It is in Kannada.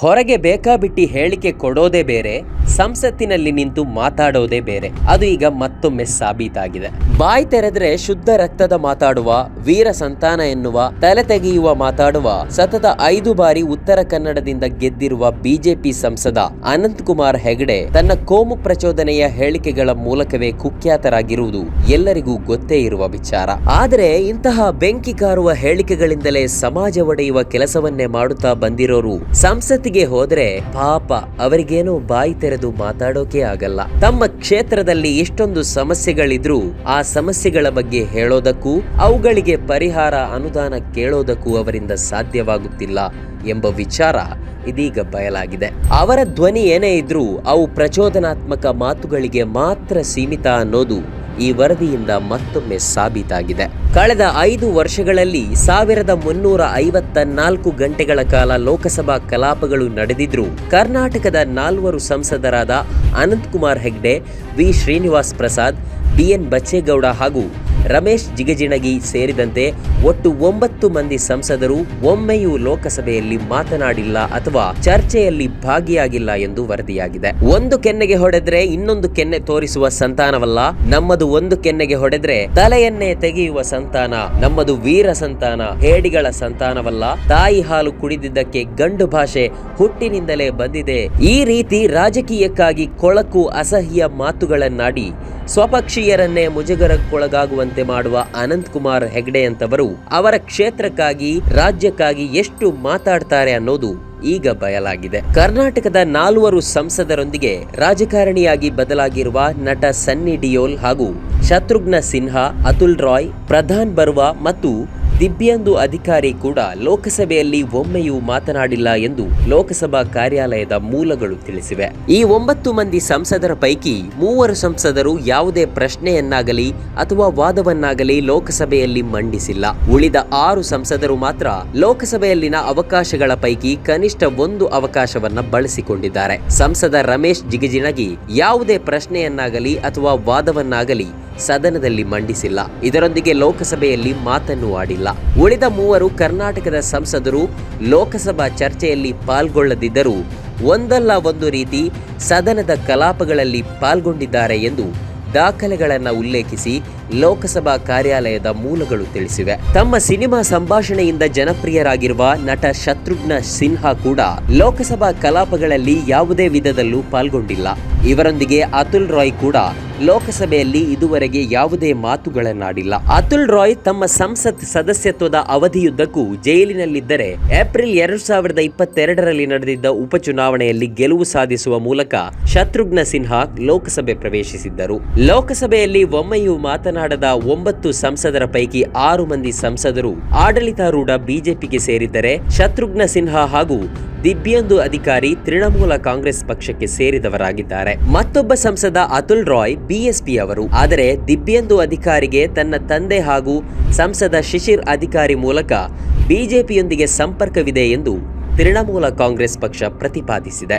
ಹೊರಗೆ ಬೇಕಾಬಿಟ್ಟಿ ಹೇಳಿಕೆ ಕೊಡೋದೇ ಬೇರೆ, ಸಂಸತ್ತಿನಲ್ಲಿ ನಿಂತು ಮಾತಾಡೋದೇ ಬೇರೆ. ಅದು ಈಗ ಮತ್ತೊಮ್ಮೆ ಸಾಬೀತಾಗಿದೆ. ಬಾಯಿ ತೆರೆದ್ರೆ ಶುದ್ಧ ರಕ್ತದ ಮಾತಾಡುವ, ವೀರ ಸಂತಾನ ಎನ್ನುವ, ತಲೆ ತೆಗೆಯುವ, ಮಾತಾಡುವ, ಸತತ ಐದು ಬಾರಿ ಉತ್ತರ ಕನ್ನಡದಿಂದ ಗೆದ್ದಿರುವ ಬಿಜೆಪಿ ಸಂಸದ ಅನಂತ್ ಕುಮಾರ್ ಹೆಗಡೆ ತನ್ನ ಕೋಮು ಪ್ರಚೋದನೆಯ ಹೇಳಿಕೆಗಳ ಮೂಲಕವೇ ಕುಖ್ಯಾತರಾಗಿರುವುದು ಎಲ್ಲರಿಗೂ ಗೊತ್ತೇ ಇರುವ ವಿಚಾರ. ಆದರೆ ಇಂತಹ ಬೆಂಕಿ ಕಾರುವ ಹೇಳಿಕೆಗಳಿಂದಲೇ ಸಮಾಜ ಒಡೆಯುವ ಕೆಲಸವನ್ನೇ ಮಾಡುತ್ತಾ ಬಂದಿರೋರು ಸಂಸತ್ತಿಗೆ ಹೋದ್ರೆ ಪಾಪ ಅವರಿಗೇನು ಬಾಯಿ ತೆರೆದು ಮಾತಾಡೋಕೆ ಆಗಲ್ಲ. ತಮ್ಮ ಕ್ಷೇತ್ರದಲ್ಲಿ ಎಷ್ಟೊಂದು ಸಮಸ್ಯೆಗಳಿದ್ರೂ ಆ ಸಮಸ್ಯೆಗಳ ಬಗ್ಗೆ ಹೇಳೋದಕ್ಕೂ, ಅವುಗಳಿಗೆ ಪರಿಹಾರ ಅನುದಾನ ಕೇಳೋದಕ್ಕೂ ಅವರಿಂದ ಸಾಧ್ಯವಾಗುತ್ತಿಲ್ಲ ಎಂಬ ವಿಚಾರ ಇದೀಗ ಬಯಲಾಗಿದೆ. ಅವರ ಧ್ವನಿ ಏನೇ ಇದ್ರೂ ಅವು ಪ್ರಚೋದನಾತ್ಮಕ ಮಾತುಗಳಿಗೆ ಮಾತ್ರ ಸೀಮಿತ ಅನ್ನೋದು ಈ ವರದಿಯಿಂದ ಮತ್ತೊಮ್ಮೆ ಸಾಬೀತಾಗಿದೆ. ಕಳೆದ ಐದು ವರ್ಷಗಳಲ್ಲಿ ಸಾವಿರದ ಮುನ್ನೂರ ಐವತ್ತ ನಾಲ್ಕು ಗಂಟೆಗಳ ಕಾಲ ಲೋಕಸಭಾ ಕಲಾಪಗಳು ನಡೆದಿದ್ರೂ ಕರ್ನಾಟಕದ ನಾಲ್ವರು ಸಂಸದರಾದ ಅನಂತಕುಮಾರ್ ಹೆಗ್ಡೆ, ವಿ. ಶ್ರೀನಿವಾಸ್ ಪ್ರಸಾದ್ ಬಿಎನ್ ಬಚ್ಚೇಗೌಡ ಹಾಗೂ ರಮೇಶ್ ಜಿಗಜಿಣಗಿ ಸೇರಿದಂತೆ ಒಟ್ಟು ಒಂಬತ್ತು ಮಂದಿ ಸಂಸದರು ಒಮ್ಮೆಯೂ ಲೋಕಸಭೆಯಲ್ಲಿ ಮಾತನಾಡಿಲ್ಲ ಅಥವಾ ಚರ್ಚೆಯಲ್ಲಿ ಭಾಗಿಯಾಗಿಲ್ಲ ಎಂದು ವರದಿಯಾಗಿದೆ. ಒಂದು ಕೆನ್ನೆಗೆ ಹೊಡೆದ್ರೆ ಇನ್ನೊಂದು ಕೆನ್ನೆ ತೋರಿಸುವ ಸಂತಾನವಲ್ಲ. ನಮ್ಮದು ಒಂದು ಕೆನ್ನೆಗೆ ಹೊಡೆದ್ರೆ ತಲೆಯನ್ನೇ ತೆಗೆಯುವ ಸಂತಾನ. ನಮ್ಮದು ವೀರ ಸಂತಾನ, ಹೇಡಿಗಳ ಸಂತಾನವಲ್ಲ. ತಾಯಿ ಹಾಲು ಕುಡಿದಿದ್ದಕ್ಕೆ ಗಂಡು ಭಾಷೆ ಹುಟ್ಟಿನಿಂದಲೇ ಬಂದಿದೆ. ಈ ರೀತಿ ರಾಜಕೀಯಕ್ಕಾಗಿ ಕೊಳಕು ಅಸಹ್ಯ ಮಾತುಗಳನ್ನಾಡಿ ಸ್ವಪಕ್ಷೀಯರನ್ನೇ ಮುಜುಗರಕ್ಕೊಳಗಾಗುವಂತೆ ಮಾಡುವ ಅನಂತ್ ಕುಮಾರ್ ಹೆಗ್ಡೆ ಅಂತವರು ಅವರ ಕ್ಷೇತ್ರಕ್ಕಾಗಿ, ರಾಜ್ಯಕ್ಕಾಗಿ ಎಷ್ಟು ಮಾತಾಡ್ತಾರೆ ಅನ್ನೋದು ಈಗ ಬಯಲಾಗಿದೆ. ಕರ್ನಾಟಕದ ನಾಲ್ವರು ಸಂಸದರೊಂದಿಗೆ ರಾಜಕಾರಣಿಯಾಗಿ ಬದಲಾಗಿರುವ ನಟ ಸನ್ನಿ ಡಿಯೋಲ್ ಹಾಗೂ ಶತ್ರುಘ್ನ ಸಿನ್ಹಾ, ಅತುಲ್ ರಾಯ್, ಪ್ರಧಾನ್ ಬರ್ವಾ ಮತ್ತು ದಿವ್ಯಾಂದು ಅಧಿಕಾರಿ ಕೂಡ ಲೋಕಸಭೆಯಲ್ಲಿ ಒಮ್ಮೆಯೂ ಮಾತನಾಡಿಲ್ಲ ಎಂದು ಲೋಕಸಭಾ ಕಾರ್ಯಾಲಯದ ಮೂಲಗಳು ತಿಳಿಸಿವೆ. ಈ ಒಂಬತ್ತು ಮಂದಿ ಸಂಸದರ ಪೈಕಿ ಮೂವರು ಸಂಸದರು ಯಾವುದೇ ಪ್ರಶ್ನೆಯನ್ನಾಗಲಿ ಅಥವಾ ವಾದವನ್ನಾಗಲಿ ಲೋಕಸಭೆಯಲ್ಲಿ ಮಂಡಿಸಿಲ್ಲ. ಉಳಿದ ಆರು ಸಂಸದರು ಮಾತ್ರ ಲೋಕಸಭೆಯಲ್ಲಿನ ಅವಕಾಶಗಳ ಪೈಕಿ ಕನಿಷ್ಠ ಒಂದು ಅವಕಾಶವನ್ನ ಬಳಸಿಕೊಂಡಿದ್ದಾರೆ. ಸಂಸದ ರಮೇಶ್ ಜಿಗಜಿಣಗಿ ಯಾವುದೇ ಪ್ರಶ್ನೆಯನ್ನಾಗಲಿ ಅಥವಾ ವಾದವನ್ನಾಗಲಿ ಸದನದಲ್ಲಿ ಮಂಡಿಸಿಲ್ಲ. ಇದರೊಂದಿಗೆ ಲೋಕಸಭೆಯಲ್ಲಿ ಮಾತನ್ನು ಆಡಿಲ್ಲ. ಉಳಿದ ಮೂವರು ಕರ್ನಾಟಕದ ಸಂಸದರು ಲೋಕಸಭಾ ಚರ್ಚೆಯಲ್ಲಿ ಪಾಲ್ಗೊಳ್ಳದಿದ್ದರೂ ಒಂದಲ್ಲ ಒಂದು ರೀತಿ ಸದನದ ಕಲಾಪಗಳಲ್ಲಿ ಪಾಲ್ಗೊಂಡಿದ್ದಾರೆ ಎಂದು ದಾಖಲೆಗಳನ್ನು ಉಲ್ಲೇಖಿಸಿ ಲೋಕಸಭಾ ಕಾರ್ಯಾಲಯದ ಮೂಲಗಳು ತಿಳಿಸಿವೆ. ತಮ್ಮ ಸಿನಿಮಾ ಸಂಭಾಷಣೆಯಿಂದ ಜನಪ್ರಿಯರಾಗಿರುವ ನಟ ಶತ್ರುಘ್ನ ಸಿನ್ಹಾ ಕೂಡ ಲೋಕಸಭಾ ಕಲಾಪಗಳಲ್ಲಿ ಯಾವುದೇ ವಿಧದಲ್ಲೂ ಪಾಲ್ಗೊಂಡಿಲ್ಲ. ಇವರೊಂದಿಗೆ ಅತುಲ್ ರಾಯ್ ಕೂಡ ಲೋಕಸಭೆಯಲ್ಲಿ ಇದುವರೆಗೆ ಯಾವುದೇ ಮಾತುಗಳನ್ನಾಡಿಲ್ಲ. ಅತುಲ್ ರಾಯ್ ತಮ್ಮ ಸಂಸತ್ ಸದಸ್ಯತ್ವದ ಅವಧಿಯುದ್ದಕ್ಕೂ ಜೈಲಿನಲ್ಲಿದ್ದರೆ ಏಪ್ರಿಲ್ ಎರಡು ಸಾವಿರದ ಇಪ್ಪತ್ತೆರಡರಲ್ಲಿ ನಡೆದಿದ್ದ ಉಪಚುನಾವಣೆಯಲ್ಲಿ ಗೆಲುವು ಸಾಧಿಸುವ ಮೂಲಕ ಶತ್ರುಘ್ನ ಸಿನ್ಹಾ ಲೋಕಸಭೆ ಪ್ರವೇಶಿಸಿದ್ದರು. ಲೋಕಸಭೆಯಲ್ಲಿ ಒಮ್ಮೆಯೂ ಮಾತನಾಡದ ಒಂಬತ್ತು ಸಂಸದರ ಪೈಕಿ ಆರು ಮಂದಿ ಸಂಸದರು ಆಡಳಿತಾರೂಢ ಬಿಜೆಪಿಗೆ ಸೇರಿದ್ದರೆ ಶತ್ರುಘ್ನ ಸಿನ್ಹಾ ಹಾಗೂ ದಿವ್ಯಂದು ಅಧಿಕಾರಿ ತೃಣಮೂಲ ಕಾಂಗ್ರೆಸ್ ಪಕ್ಷಕ್ಕೆ ಸೇರಿದವರಾಗಿದ್ದಾರೆ. ಮತ್ತೊಬ್ಬ ಸಂಸದ ಅತುಲ್ ರಾಯ್ ಬಿಎಸ್ಪಿ ಅವರು. ಆದರೆ ದಿಬ್ಯಂದು ಅಧಿಕಾರಿಗೆ ತನ್ನ ತಂದೆ ಹಾಗೂ ಸಂಸದ ಶಿಶಿರ್ ಅಧಿಕಾರಿ ಮೂಲಕ ಬಿಜೆಪಿಯೊಂದಿಗೆ ಸಂಪರ್ಕವಿದೆ ಎಂದು ತೃಣಮೂಲ ಕಾಂಗ್ರೆಸ್ ಪಕ್ಷ ಪ್ರತಿಪಾದಿಸಿದೆ.